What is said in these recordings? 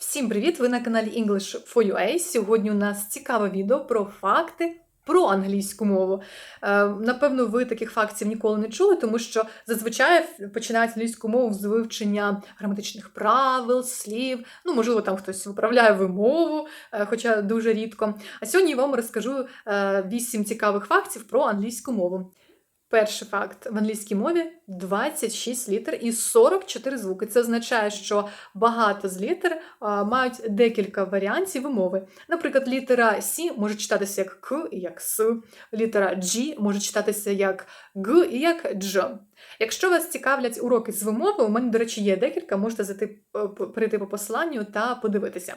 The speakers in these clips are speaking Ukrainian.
Всім привіт! Ви на каналі English for UA. Сьогодні у нас цікаве відео про факти про англійську мову. Е, напевно, ви таких фактів ніколи не чули, тому що зазвичай починають англійську мову з вивчення граматичних правил, слів. Ну, можливо, там хтось виправляє вимову, е, хоча дуже рідко. А сьогодні я вам розкажу е, 8 цікавих фактів про англійську мову. Перший факт: в англійській мові 26 літер і 44 звуки. Це означає, що багато з літер мають декілька варіантів вимови. Наприклад, літера С може читатися як К і як С, літера G може читатися як Г і як Дж. Якщо вас цікавлять уроки з вимови, у мене, до речі, є декілька, можете зайти е, перейти по посиланню та подивитися.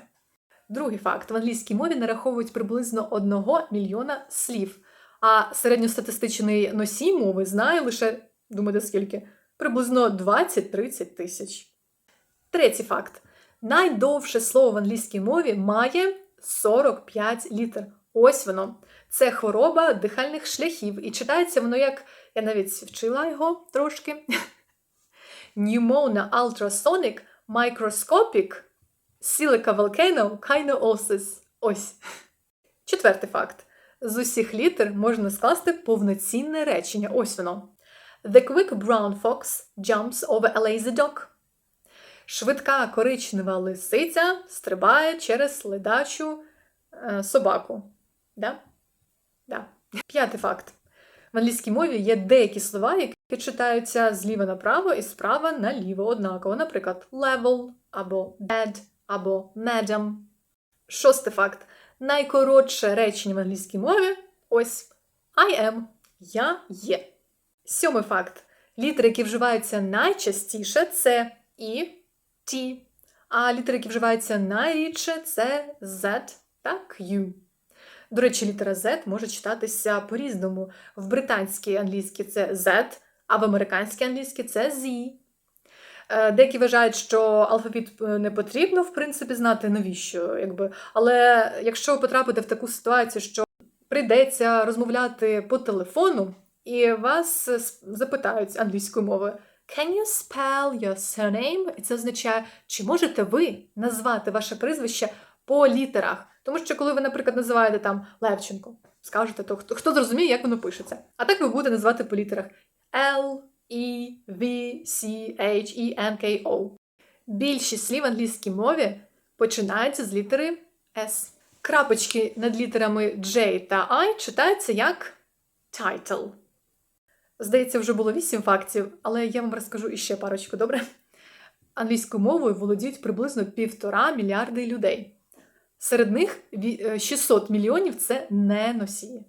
Другий факт: в англійській мові нараховують приблизно 1 мільйона слів. А середньостатистичний носій мови знає лише, думаєте, скільки? Приблизно 20-30 тисяч. Третій факт. Найдовше слово в англійській мові має 45 літер. Ось воно. Це хвороба дихальних шляхів. І читається воно як. Я навіть вчила його трошки. Pneumona ultrasonic microscopic silica volcano kinoosis. Ось. Четвертий факт. З усіх літер можна скласти повноцінне речення. Ось воно. The quick brown fox jumps over a lazy dog. Швидка коричнева лисиця стрибає через ледачу е, собаку. Да? Да. П'ятий факт. В англійській мові є деякі слова, які читаються зліва направо і справа наліво однаково. Наприклад, level або bed або madam. Шостий факт. Найкоротше речення в англійській мові ось I am. Я є. Сьомий факт. Літери, які вживаються найчастіше, це І, Т. А літери, які вживаються найрідше, це Z та Q. До речі, літера Z може читатися по-різному. В британській англійській це Z, а в американській англійській це Z. Е, Деякі вважають, що алфавіт е, не потрібно, в принципі, знати навіщо. Якби. Але якщо ви потрапите в таку ситуацію, що прийдеться розмовляти по телефону, і вас е, запитають англійською мовою Can you spell your surname? І це означає, чи можете ви назвати ваше прізвище по літерах? Тому що, коли ви, наприклад, називаєте там Левченко, скажете, то хто, хто зрозуміє, як воно пишеться. А так ви будете називати по літерах L, E, V, C, H, E, N, K, O. Більшість слів в англійській мові починаються з літери S. Крапочки над літерами J та I читаються як title. Здається, вже було вісім фактів, але я вам розкажу іще парочку, добре? Англійською мовою володіють приблизно півтора мільярди людей. Серед них е, 600 мільйонів це не носії.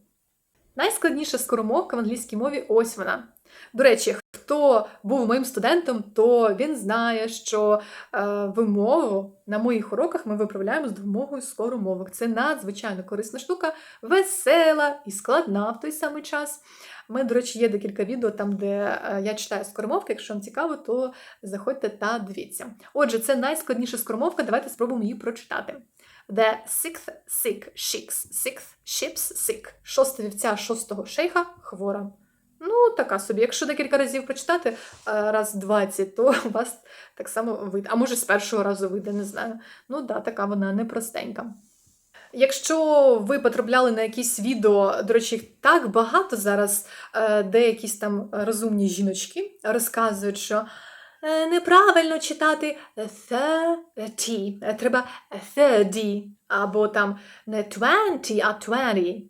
Найскладніша скоромовка в англійській мові ось вона. До речі, хто був моїм студентом, то він знає, що е, вимову на моїх уроках ми виправляємо з допомогою скоромовок. Це надзвичайно корисна штука, весела і складна в той самий час. Мене, до речі, є декілька відео там, де е, я читаю скоромовки. Якщо вам цікаво, то заходьте та дивіться. Отже, це найскладніша скоромовка. Давайте спробуємо її прочитати. The sixth sick sheiks, sixth ships sick. Шоста вівця шостого шейха хвора. Ну, така собі. Якщо декілька разів прочитати, е, раз 20, то вас так само вийде. А може, з першого разу вийде, не знаю. Ну, да, така вона непростенька. Якщо ви потрапляли на якісь відео, до речі, їх так багато зараз, е, де якісь там розумні жіночки розказують, що неправильно читати thirty, е, треба thirty, або там не twenty, а twenty.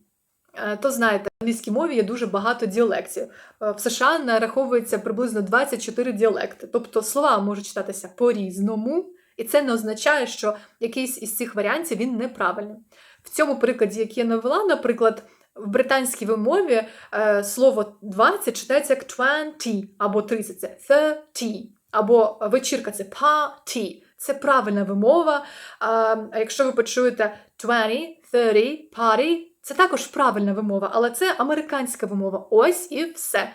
Е, То знаєте, в англійській мові є дуже багато діалектів. Е, В США нараховується приблизно 24 діалекти. Тобто слова можуть читатися по-різному, і це не означає, що якийсь із цих варіантів він неправильний. В цьому прикладі, який я навела, наприклад, в британській вимові е, слово 20 читається як 20 або 30 це 30, або вечірка це party. Це правильна вимова. А якщо ви почуєте 20, 30, party, це також правильна вимова, але це американська вимова. Ось і все.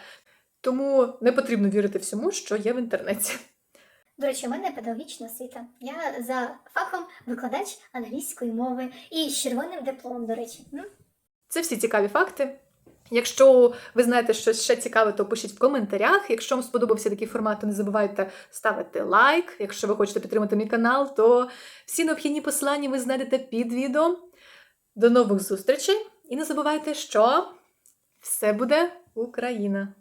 Тому не потрібно вірити всьому, що є в інтернеті. До речі, у мене педагогічна освіта. Я за фахом викладач англійської мови і з червоним дипломом, до речі. Це всі цікаві факти. Якщо ви знаєте щось ще цікаве, то пишіть в коментарях. Якщо вам сподобався такий формат, то не забувайте ставити лайк. Якщо ви хочете підтримати мій канал, то всі необхідні посилання ви знайдете під відео. До нових зустрічей! І не забувайте, що все буде Україна!